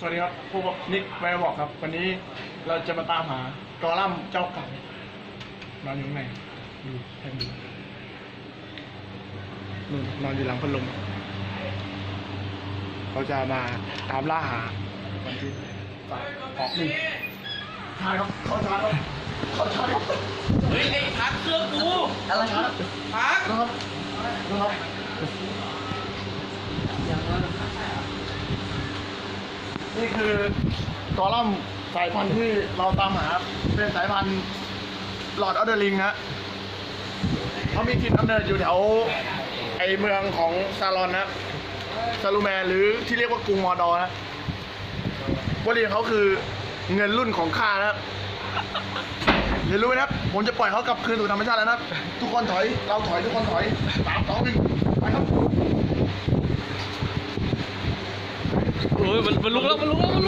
สวัสดีครับพวกบนิกแวร์บอกครับ วันนี้เราจะมาตามหากอลัมเจ้าเก่านอนอยู่ข้างในดูแทนดูนู่นนอนอยู่หลังพัดลมเขาจะมาตามล่าหาวันที่สามออกนี่ใช่ครับเขาชาร์จครับเขาชาร์จครับเฮ้ยไอ้พักเครื่องกูอะไรครับพักนะครับนะครับ นี่คือกอลัมน์สายพันธุ์ที่เราตามหาครับเป็นสายพันธุ์หลอดออเดอร์ลิงฮะเขามีถิ่นกำเนิดอยู่แถวไอเมืองของซาลอนนะซาลูแมนหรือที่เรียกว่ากรุงมอร์ดอร์นะวลีของเขาคือเงินรุ่นของข้านะครับเรียนรู้ไหมนะครับ ผมจะปล่อยเขากลับคืนสู่ธรรมชาติแล้วนะครับ ทุกคนถอย เราถอย ทุกคนถอยสามสองหนึ่งไปครับ ยมันมันลุกแล้วมันลุกแล้วมันลุก